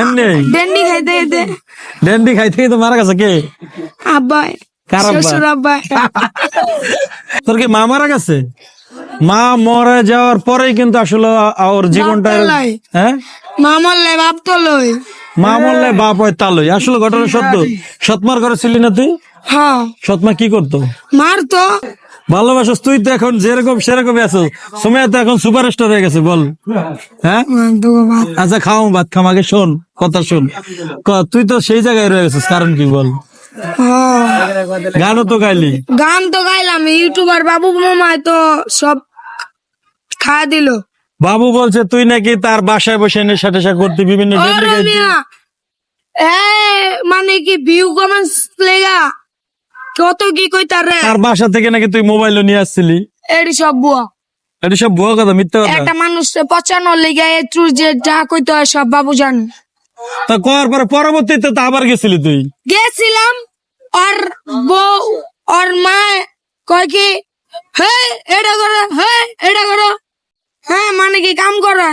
এমনি? খাইতে খাইতে। ডেন্ডি খাইতে খাইতে মারা গেছে কে? আব্বাই কার আব্বাই। তোর কি মা মারা গেছে? মা মরে যাওয়ার পরেই কিন্তু আসলে ওর জীবনটা। হ্যাঁ? মা মরলে বাপ তো লই মা মরলে বাপ হয় তালই আসলে ঘটনা সত্য। সৎমার ঘরে ছিলি না তুই? হ্যাঁ। সৎমা কি করতো? মার তো তুই তো এখন যেরকম সেরকমই আছো সময় তো এখন সুপারস্টার হয়ে গেছে বল। হ্যাঁ? আচ্ছা খাও ভাত খাম আগে শোন কথা শোন। তুই তো সেই জায়গায় রয়ে গেছিস কারণ কি বল? গানও তো গাইলি। গান তো গাইলাম ইউটিউবার বাবু মামায় তো সব খাওয়া দিল। বাবু বলছে তুই নাকি তার বাসায় বসে সাথে সাথে করতে বিভিন্ন মানে কি ভিউ কমেন্টস লেগা? কত কি কইতার? রে তার বাসা থেকে নাকি তুই মোবাইল নিয়ে আসছিলি? এডি সব বুয়া। এটা সব ভুয়া কথা মিথ্যা কথা? একটা মানুষ পচানোর লেগে একটু যে যা কইতে সব বাবু জান। তা করার পরে পরবর্তীতে তো আবার গেছিলি তুই? গেছিলাম আর বউ আর মা কয় কি হে এটা করো হে এটা করো। হ্যাঁ মানে কি কাম করে?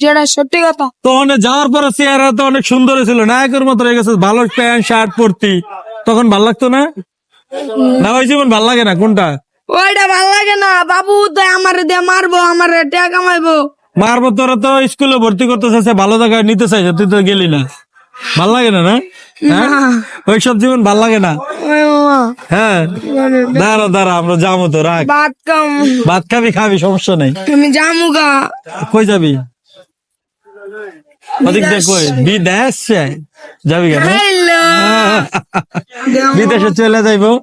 যেটা সত্যি কথা। তো অনেক যাওয়ার পরে চেহারা তো অনেক সুন্দর ছিল। নায়কের মতো হয়ে গেছে ভালো প্যান্ট শার্ট পরতি। তখন ভালো লাগতো না? না ওই জীবন ভালো লাগে না কোনটা? ওইটা ভালো লাগে না বাবু তো আমার দিয়ে মারবো আমার টাকা কামাইবো মারবো তোরা তো স্কুলে ভর্তি করতে চাইছে ভালো জায়গায় নিতে চাইছে তুই তো গেলি না। ভালো লাগে না না? হ্যাঁ? ওইসব জীবন ভালো লাগে না? হ্যাঁ? দাঁড়া দাঁড়া আমরা যাব তো রাখ। ভাত খাবি খাবি সমস্যা নেই। আমি জামুগা কই যাবি? ওদিক বিদেশ যাবি কেন? বিদেশে চলে যাইবো।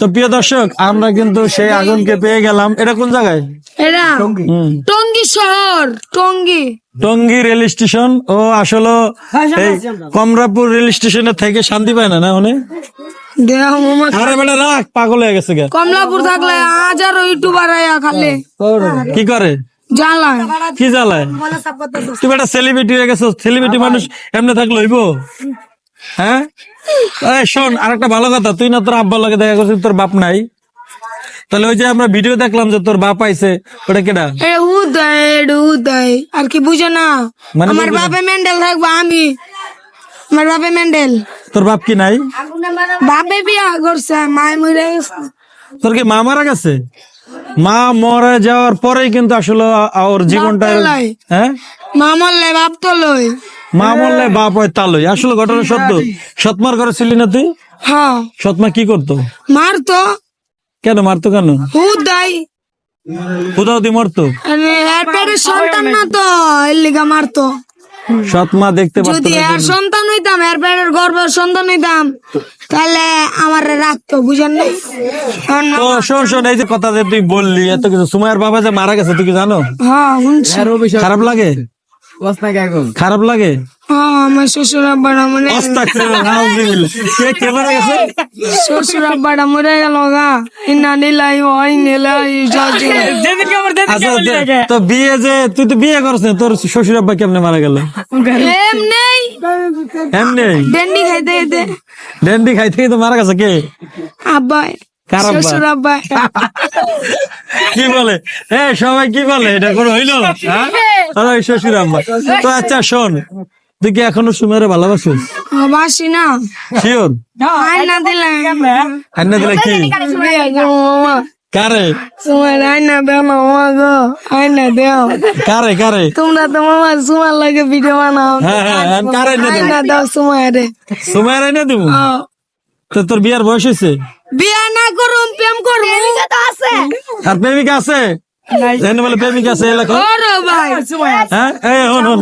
তো প্রিয় দর্শক আমরা কিন্তু সেই আগুনকে পেয়ে গেলাম। এটা কোন জায়গায়? এটা টঙ্গী। শহর টঙ্গী। Tongi rail station. ও আসলে কমরাপুর রেল স্টেশনের থেকে শান্তি পায় না না ওনে দেহ মামা আরে বেটা রাখ পাগল হয়ে গেছে কমলাপুর থাকলে হাজারো ইউটিউবার আয়া খালে। কি করে? জ্বালা কি জ্বালায়? তুমি একটা সেলিব্রিটি হয়ে গেছো সেলিব্রিটি মানুষ এমনি থাকলে হইব? হ্যাঁ? শোন আরেকটা ভালো কথা তুই না তোর আব্বার লাগে দেখা করছিস তোর বাপ নাই। তাহলে ওই যে আমরা ভিডিও দেখলাম যে তোর বাপ আইছে ওটা কেডা? এ উদয় উদয় আর কি বুঝো না? মানে আমার? বাপে মেন্ডেল থাকব আমি। আমার বাপে মেন্ডেল তোর বাপ কি নাই? বাপে বিয়া করছে মায় মরে গেছে। তোর কি মা মারা গেছে? মা মরে যাওয়ার পরেই কিন্তু আসলে ওর জীবনটা হ্যাঁ? মা মরলে বাপ তো লই। মা মরলে বাপ হয় তালই আসলে ঘটনা সত্য। সৎমার ঘরে ছিলি না তুই? হ্যাঁ। সৎমা কি করতো? মার তো কেন? মারতো কেন? উদয় কোথাও দি মরতো? পেটের সন্তান না তো এর লিগা মারতো। সৎমা দেখতে পারতো যদি। এর সন্তান হইতাম এর পেটের গর্ভের সন্তান হইতাম তাহলে আমার রাখতো বুঝেন এখন তো শোন শোন এই যে কথা যে তুই বললি এত কিছু। সুমাইয়ের বাবা যে মারা গেছে তুই কি জানো? হ্যাঁ খারাপ লাগে? খারাপ লাগে? হ্যাঁ আমার শ্বশুর আব্বাটা মরে কে কে মারা গেছে? শ্বশুর আব্বাটা মরে গেল গা। ইন্না নিলাই ওই নিলাই তো- তো বিয়ে যে তুই তো বিয়ে করছ তোর শ্বশুর আব্বা কেমনে মারা গেল? এমনি এমনি? ডেন্ডি খাইতে খাইতে। ডেন্ডি খাইতে খাইতে মারা গেছে কে? আব্বাই কার শ্বশুর আব্বাই। কি বলে? এ সবাই কি বলে? এটা কোনো হইল হ্যাঁ? শ্বশুর তো আচ্ছা শোন তুই কি এখনও সুমেরে ভালোবাসিস? বাসি না। শিওর আয়না আন্না দিলে। কি? কারে? তোমার আয়না দেও না মামা গো আয়না দেও। কারে কারে? তোমরা তো মামা সুমার লাগে ভিডিও বানাও। হ্যাঁ হ্যাঁ হ্যাঁ, কারে আয়না দাও সুমারে সুমাইয়ের এনে দেবো? তো তোর বিয়ার বয়স হয়েছে? বিয়া না করুম প্রেম করব আছে। আর প্রেমিকা আছে? এনে বলে প্রেমিকা আছে এলাকা ওরে ভাই। হ্যাঁ এই হন হন।